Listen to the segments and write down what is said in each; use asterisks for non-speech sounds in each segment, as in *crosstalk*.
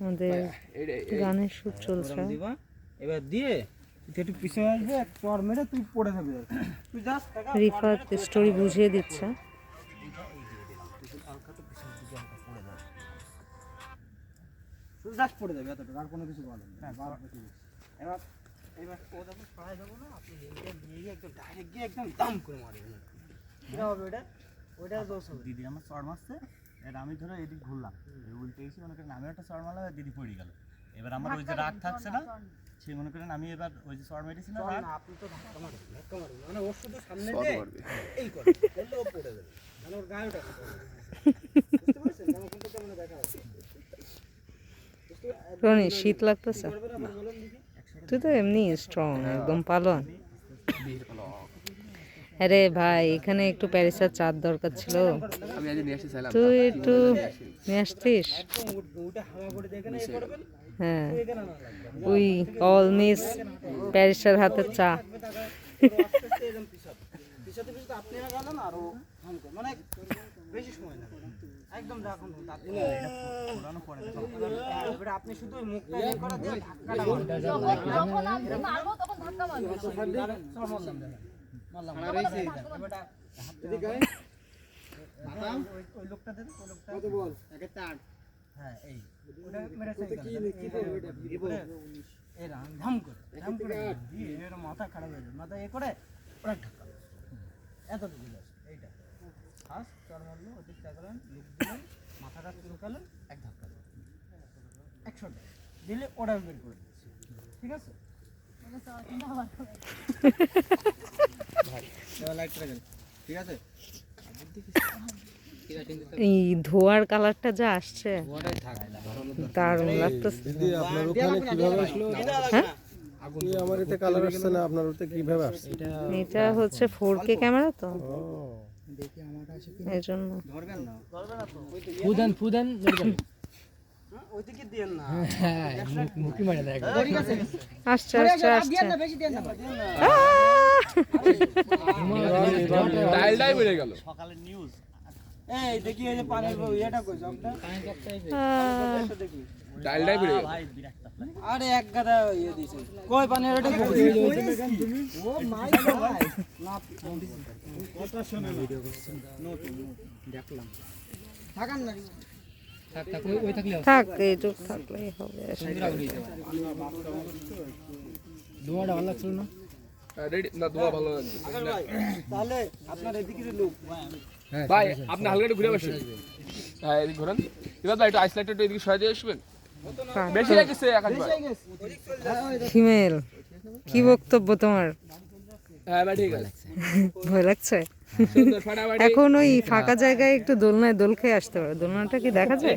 আমাদের গানের শুট চলছে। এবার দিয়ে তুই একটু পিছনে আসবে এক চর মেরে তুই পড়ে যাবি। তুই যাস টাকা রিফাত স্টোরি বুঝিয়ে দিচ্ছে। তুই যাস পড়ে যাবি এতটুকু আর কোনো কিছু বলেন না বাদ এবার এবার ও যখন সরাই দেবো না আপনি এইটা গিয়ে একদম ডাইরেক্ট গিয়ে একদম দাম করে মারবেন হবে ওটা? ওইটা দোষ হবে। দিদি আমার চড় মারছে। এবার আমি ধরো এদিক ঘুরলাম। উল্টে এসে মনে করেন আমি একটা চড় মারলাম দিদি পড়ে গেল। এবার আমার ওই যে রাগ থাকছে না সে মনে করেন আমি এবার ওই যে চড় মেরেছি না আপনি তো ধাক্কা মারবেন ধাক্কা মারবেন মানে ওর শুধু সামনে যে এই করে করলে ও পড়ে যাবে। মানে ওর গায়ে ওটা বুঝতে পারছেন? আমার কিন্তু কেমন দেখা রনি শীত লাগতেছে। তুই তো এমনি স্ট্রং একদম পালোয়ান। আরে ভাই এখানে একটু প্যারিসের চার দরকার ছিল। আমি আজ নিয়ে আসতে চাইলাম তুই একটু নিয়ে আসতিস? একদম উঠ- উঠে হাওয়া করে দেখে না এ করবেন হ্যাঁ। এখানে উই অল মিস প্যারিসের হাতের চা। আপনি মানে শুধু মুখটা দিয়ে ধাক্কাটা হ্যাঁ মাথা খারাপ হয়ে যায়। মাথা এ করে ওরা ধাক্কা এতটুকু জাস্ট এইটা। ফার্স্ট চার মারলো ওই দিকটা করেন লুক দিলেন মাথাটা চুলকালেন এক ধাক্কা দিলেন। একশো টাকা। দিলে ওটা বের করে দিচ্ছি ঠিক আছে? *laughs* লাইট করে দেন ঠিক আছে এই ধোয়ার কালারটা যা আসছে দারুণ লাগতেছে। দিদি আপনার ওখানে কীভাবে আসলো? হ্যাঁ? আমার এতে কালার আসছে না আপনার ওতে কীভাবে আসছে? এটা হচ্ছে ফোর কে ক্যামেরা তো? এই জন্য ধরবেন না। ধরবেন না তো? ফুদান ফুদান হ্যাঁ, ওই না। হ্যাঁ মুখি মারে দেখ ঠিক আছে আসছে আসছে আসছে। বেশি দেন না। ডাইলটাই বেড়ে গেল সকালের নিউজ এই দেখি এই যে পানির ইয়েটা কই জগটা দেখি ডাইলটাই বেড়ে গেল ভাই বিরাট টাফলা আরে এক গাদা ইয়ে দিছে কই পানি এটা কই ও মাই ভাই না কথা শুনে ভিডিও করছেন নতুন দেখলাম থাকান না থাক এইটুক থাকলেই হবে ধোঁয়াটা ভালো লাগছিল না রেডি না দোয়া ভালো লাগছে তাহলে আপনার এদিকে যে লোক ভাই আপনি হালকা একটু ঘুরে বসেন। হ্যাঁ এদিকে ঘুরেন। এবার ভাই একটু আইসলাইটটা একটু এদিকে সরাই দিয়ে আসবেন? বেশি লাগছে আকাশ ভাই। ফিমেল। কি বক্তব্য তোমার? হ্যাঁ ভয় লাগছে? এখন ওই ফাঁকা জায়গায় একটু দোলনায় দোল খেয়ে আসতে পারো। দোলনাটা কি দেখা যায়?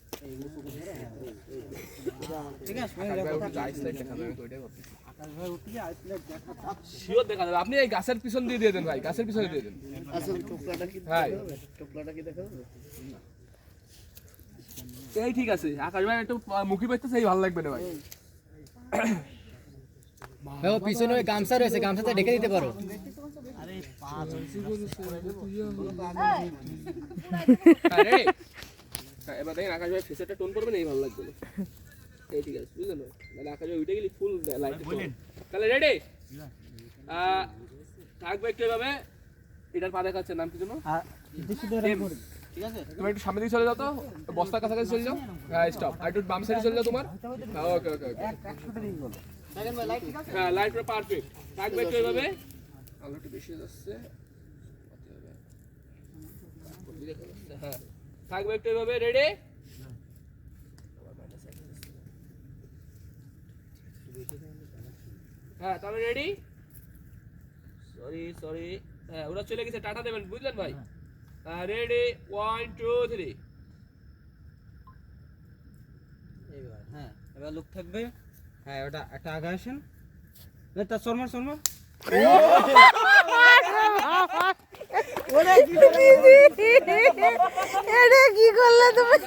আপনি এই গাছের পিছন দিয়ে দিয়ে দেন ভাই গাছের পিছনে দিয়ে দেন। এই ঠিক আছে আকাশ ভাই একটু মুখি পেতে এই ভালো লাগবে না ভাই। পিছনে ওই গামছা রয়েছে গামছাতে ঢেকে দিতে পারো। রেডি হ্যাঁ এবার দেখেন আকাশ ভাই ফেসেরটা টোন করবেন এই ভালো লাগবে না। এই ঠিক আছে বুঝলেন? তাহলে আকাশ ভাই উঠে গেলি ফুল লাইট তাহলে রেডি থাকবে একটু এভাবে। এটার পা দেখাচ্ছে নাম কি জন্য ঠিক আছে? তুমি একটু সামনে দিকে চলে যাও তো। বস্তার কাছাকাছি চলে যাও। হ্যাঁ স্টপ আর একটু বাম সাইডে চলে যাও তোমার। হ্যাঁ ওকে ওকে ওকে এক একশোটা দিন বলো। দেখেন ভাই লাইট ঠিক আছে? হ্যাঁ লাইট পুরো পারফেক্ট থাকবে একটু এভাবে। আলো একটু বেশি যাচ্ছে। হ্যাঁ। থাকবে একটু এভাবে রেডি হ্যাঁ তবে রেডি সরি সরি হ্যাঁ ওরা চলে গেছে টাটা দেবেন বুঝলেন ভাই হ্যাঁ রেডি ওয়ান টু থ্রি হ্যাঁ এবার লোক থাকবে হ্যাঁ ওটা একটা আগে আসেন না, তার শর্মা শর্মা এটা কি করলে তুমি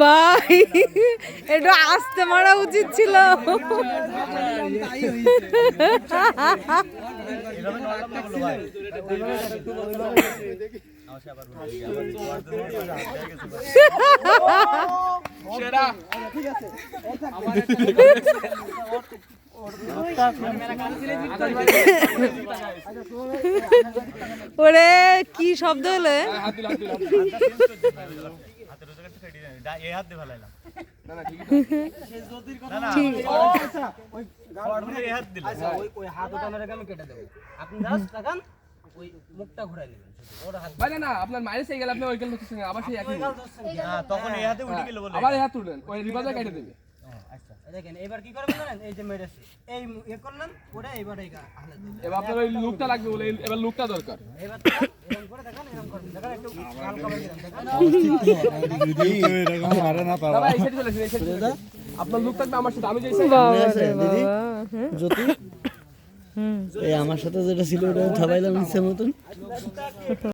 ভাই একটু আস্তে মারা উচিত ছিল। আবার *laughs* *laughs* মনে হয় ওরে কি শব্দ হলো। আচ্ছা আপনি ওই মুখটা ঘুরাই নেবেন ওর হাত ভাই না না আপনার হয়ে গেলে আপনি ওই গেল আবার সেই একই না, তখন এই হাতে উঠে গেল বলে। আবার এই হাত তুলবেন ওই রিভার্সাল কেটে দেবে। আচ্ছা। দেখেন এবার কি করবেন জানেন? এই যে মেরেছি। এই এ করলেন ওটা এবার এই হালে এবার আপনার ওই লুকটা লাগবে বলে এবার লুকটা দরকার। এবার এরকম করে দেখান এরকম করবেন দেখেন একটু হালকা করে দিলেন দেখেন। না ভাই, এই সাইডে চলে এই সাইডে আপনার লুক থাকবে আমার সাথে আমি সাইডে- জ্যোতি এই আমার সাথে যেটা ছিল ওটা থাবাইলাম ইচ্ছে মতন।